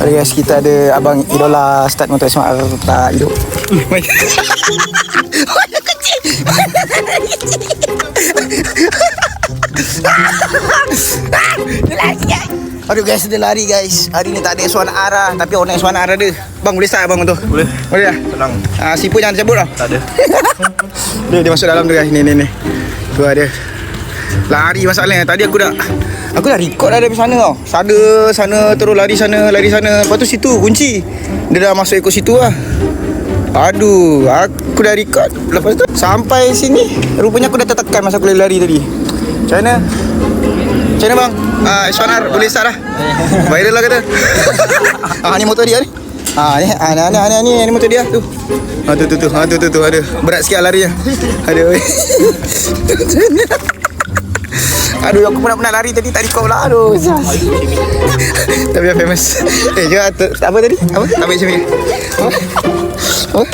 Okay guys, kita ada abang idola start motor smart tak hidup. Kecil. Aduh guys, dia lari guys. Hari ni tak ada suara arah, tapi orang yang suara arah dia. Bang boleh start abang tu? Boleh. Boleh tak? Tenang. Ah, sipu jangan cabut lah. Tak ada. Dia, dia masuk dalam tu guys. Ni ni ni. Tu ada. Lari masalahnya. Tadi aku dah Aku dah record dah dari sana tau. Sana sana terus lari sana, lari sana. Lepas tu situ kunci. Dia dah masuk ikut situ lah. Aduh, aku dah record. Lepas tu sampai sini, rupanya aku dah tertekan masa aku lari tadi. Macam mana? Macam mana bang? Ah, Iswanar boleh start lah. Viral lah kata. ah, ni motor dia ni. Ah, ni, ah, ni, ni, ni, ni motor dia tu. Ah, tu, tu, tu, ah, tu, tu, tu, ada. Berat sikit lah larinya. Ada. Aduh, aku pernah pernah lari tadi tak record pula. Aduh. Tapi yang famous. Eh, juga tu, apa tadi? Apa? Ambil ni. Apa? Apa?